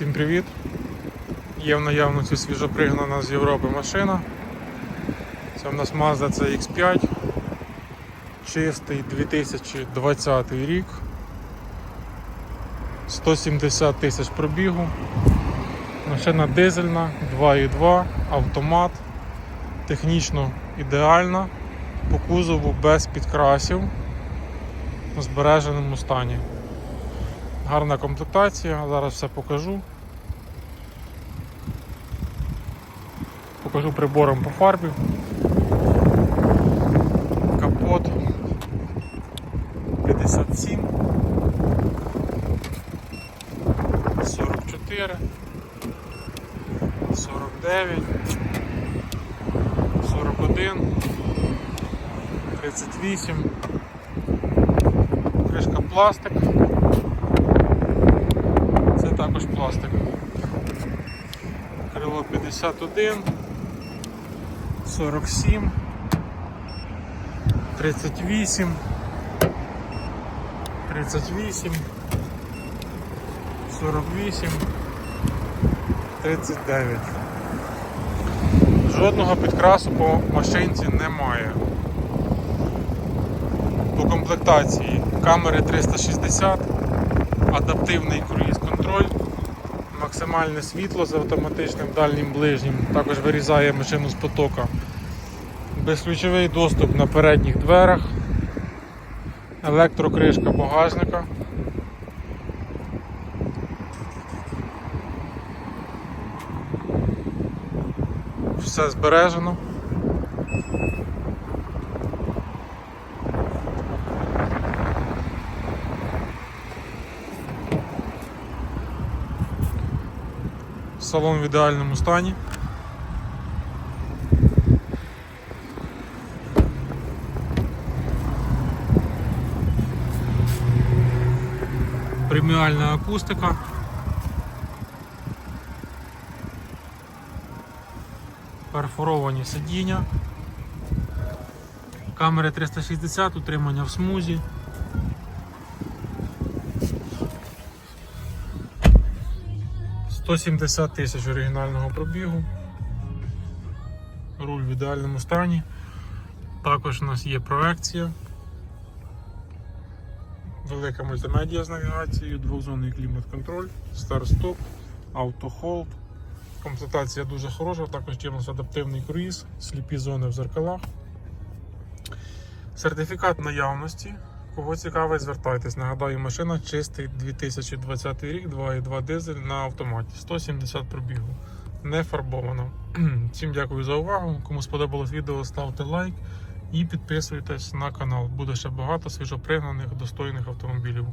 Всім привіт! Є в наявності свіжопригнана з Європи машина. Це в нас Mazda CX5. Чистий 2020 рік. 170 тисяч пробігу. Машина дизельна, 2.2, автомат. Технічно ідеальна. По кузову без підкрасів. У збереженому стані. Гарна комплектація, зараз все покажу. Покажу прибором по фарбі. Капот 57, 44, 49, 41, 38, кришка пластик. 51. 47, 38, 38, 48, 39. Жодного підкрасу по машинці немає. По комплектації камери 360, адаптивний круїз контроль максимальне світло з автоматичним дальнім ближнім, також вирізає машину з потока, безключовий доступ на передніх дверах, електрокришка багажника. Все збережено. Салон в ідеальному стані. Преміальна акустика. Перфоровані сидіння. Камери 360, утримання в смузі. – 170 тисяч оригінального пробігу. Руль в ідеальному стані. Також у нас є проекція. Велика мультимедіа з навігацією, двохзонний клімат-контроль, старт-стоп, автохолд. Комплектація дуже хороша, також є у нас адаптивний круїз, сліпі зони в зеркалах. Сертифікат наявності. Кого цікавить, звертайтесь. Нагадаю, машина чистий 2020 рік, 2.2 дизель на автоматі, 170 пробігу. Не фарбовано. Всім дякую за увагу. Кому сподобалось відео, ставте лайк і підписуйтесь на канал. Буде ще багато свіжопригнаних достойних автомобілів.